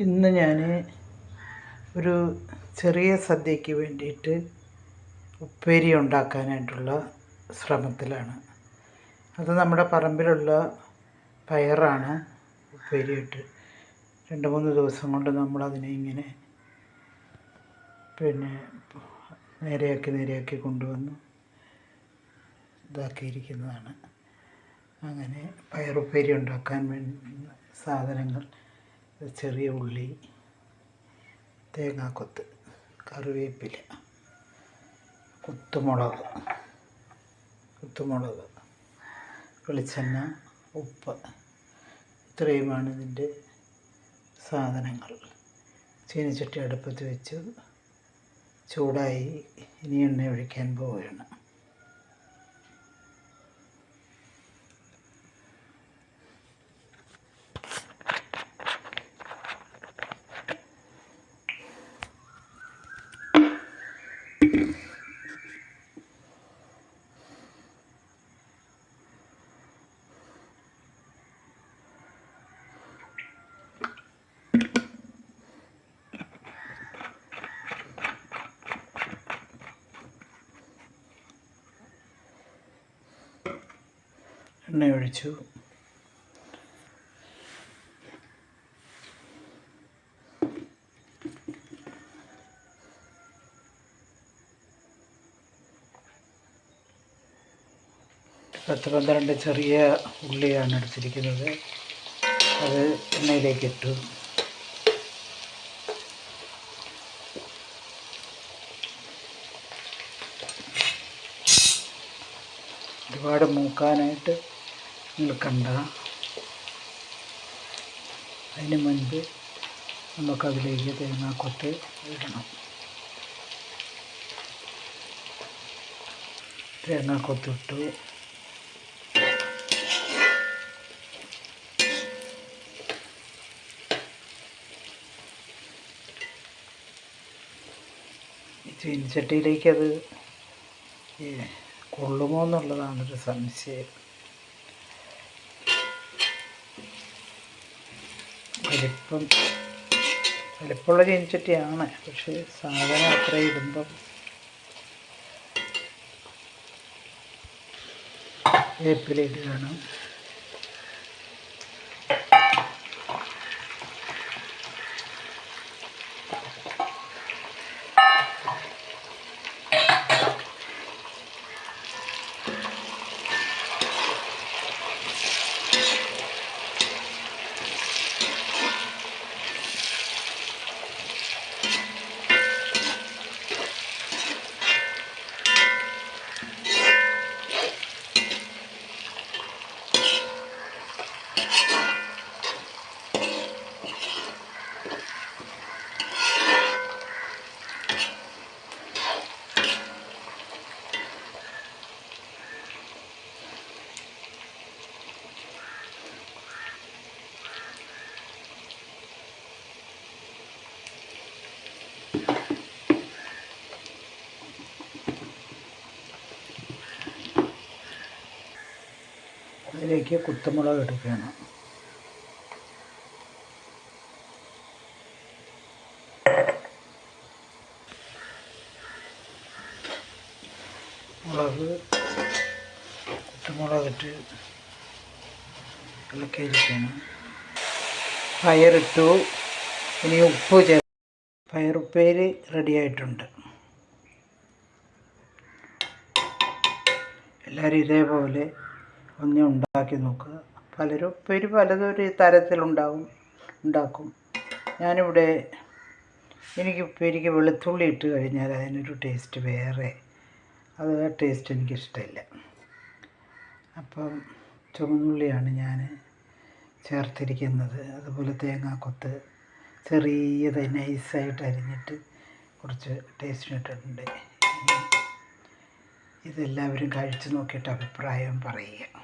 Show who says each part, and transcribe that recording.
Speaker 1: ഇന്ന് ഞാൻ ഒരു ചെറിയ സദ്യക്ക് വേണ്ടിയിട്ട് ഉപ്പേരി ഉണ്ടാക്കാനായിട്ടുള്ള ശ്രമത്തിലാണ്. അത് നമ്മുടെ പറമ്പിലുള്ള പയറാണ് ഉപ്പേരിയിട്ട് രണ്ട് മൂന്ന് ദിവസം കൊണ്ട് നമ്മളതിനെ ഇങ്ങനെ പിന്നെ നേരെയാക്കി നേരെയാക്കി കൊണ്ടുവന്ന് ഇതാക്കിയിരിക്കുന്നതാണ്. അങ്ങനെ പയറുപ്പേരി ഉണ്ടാക്കാൻ വേണ്ടി സാധനങ്ങൾ ചെറിയ ഉള്ളി തേങ്ങാക്കൊത്ത് കറിവേപ്പില കുത്തുമുളക് കുത്തുമുളക് വെളിച്ചെണ്ണ ഉപ്പ്. ഇത്രയുമാണ് ഇതിന്റെ സാധനങ്ങൾ. ചീനച്ചട്ടി അടുപ്പത്ത് വെച്ച് ചൂടായി ഇനി എണ്ണ ഒഴിക്കാൻ പോവുകയാണ്. എണ്ണ ഒഴിച്ചു പത്ത് പന്ത്രണ്ട് ചെറിയ ഉള്ളിയാണ് എടുത്തിരിക്കുന്നത്. അത് എണ്ണയിലേക്ക് ഇട്ടു ഒരുപാട് മൂക്കാനായിട്ട് നിൽക്കണ്ട അതിന് മുൻപ് നമുക്കതിലേക്ക് തേങ്ങാക്കൊത്ത് ഇടണം. തേങ്ങാക്കൊത്തിട്ടു ചീനിച്ചട്ടിയിലേക്കത് ചീനിച്ചട്ടിയിലേക്ക് അത് കൊള്ളുമോ എന്നുള്ളതാണൊരു സംശയം. വലിപ്പം വലിപ്പമുള്ള ചീനിച്ചട്ടിയാണ് പക്ഷേ സാധനം അത്ര ഇടുമ്പം വേപ്പില ഇടുകയാണ്. അതിലേക്ക് കുത്തമുളക് എടുക്കുകയാണ് മുളക് കുത്തുമുളകിട്ട് ഇളക്കിയിരിക്കണം പയറിട്ടു. ഇനി ഉപ്പ് ചേർ പയറുപ്പേര് റെഡിയായിട്ടുണ്ട് എല്ലാവരും ഇതേപോലെ ഒന്ന് ഉണ്ടാക്കി നോക്കുക. പലരും പേര് പലതും ഒരു തരത്തിലുണ്ടാവും ഉണ്ടാക്കും. ഞാനിവിടെ എനിക്ക് ഉപ്പേരിക്ക് വെളുത്തുള്ളി ഇട്ട് കഴിഞ്ഞാൽ അതിനൊരു ടേസ്റ്റ് വേറെ. അത് ആ ടേസ്റ്റ് എനിക്കിഷ്ടമില്ല. അപ്പം ചുവന്നുള്ളിയാണ് ഞാൻ ചേർത്തിരിക്കുന്നത്. അതുപോലെ തേങ്ങാക്കൊത്ത് ചെറിയത് നൈസായിട്ട് അരിഞ്ഞിട്ട് കുറച്ച് ടേസ്റ്റ് ഇട്ടിട്ടുണ്ട്. ഇതെല്ലാവരും കഴിച്ചു നോക്കിയിട്ട് അഭിപ്രായം പറയുക.